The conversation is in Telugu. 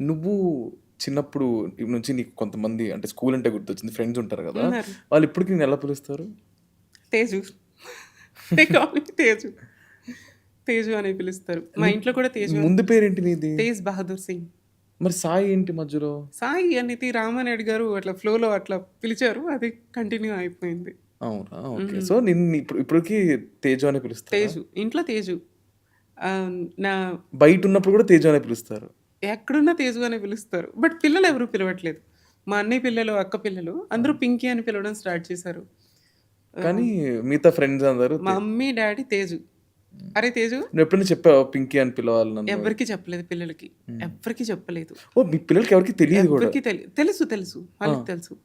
నువ్వు చిన్నప్పుడు నుంచి నీకు కొంతమంది అంటే స్కూల్ అంటే గుర్తొచ్చింది ఫ్రెండ్స్ ఉంటారు కదా. వాళ్ళు ఇప్పటికి నేను ఎలా పిలుస్తారు? తేజు. తేజు. తేజు అని పిలుస్తారు. మా ఇంట్లో కూడా తేజు ముందు పేరేంటి నీది? తేజ్ బహదూర్ సింగ్. మరి సాయి ఏంటి మధ్యలో? సాయి అనేది రామానాయుడు గారు అట్లా ఫ్లోలో అట్లా పిలిచారు అది కంటిన్యూ అయిపోయింది. అవునా? ఓకే. సో నిన్ను ఇప్పుడు ఇప్పటికి తేజు అని పిలుస్తారు? తేజు. ఇంట్లో తేజు. నా బయట ఉన్నప్పుడు కూడా తేజు అనే పిలుస్తారు. ఎక్కడున్నా తేజు అని పిలుస్తారు. బట్ పిల్లలు ఎవరు పిలవట్లేదు. మా అన్నయ్య పిల్లలు అక్క పిల్లలు అందరూ పింకీ అని పిలవడం స్టార్ట్ చేశారు. కానీ మిగతా ఫ్రెండ్స్ అందరూ మా మమ్మీ డాడీ తేజు. అరే తేజు. ఎప్పుడైనా చెప్పావు పింకీ అని పిలవాలి ఎవరికి చెప్పలేదు పిల్లలకి. ఎవరికి చెప్పలేదు. ఓ మీ పిల్లలకి ఎవరికి తెలియదు ఎవరికి తెలి తెలుసు తెలుసు. వాళ్ళకి తెలుసు.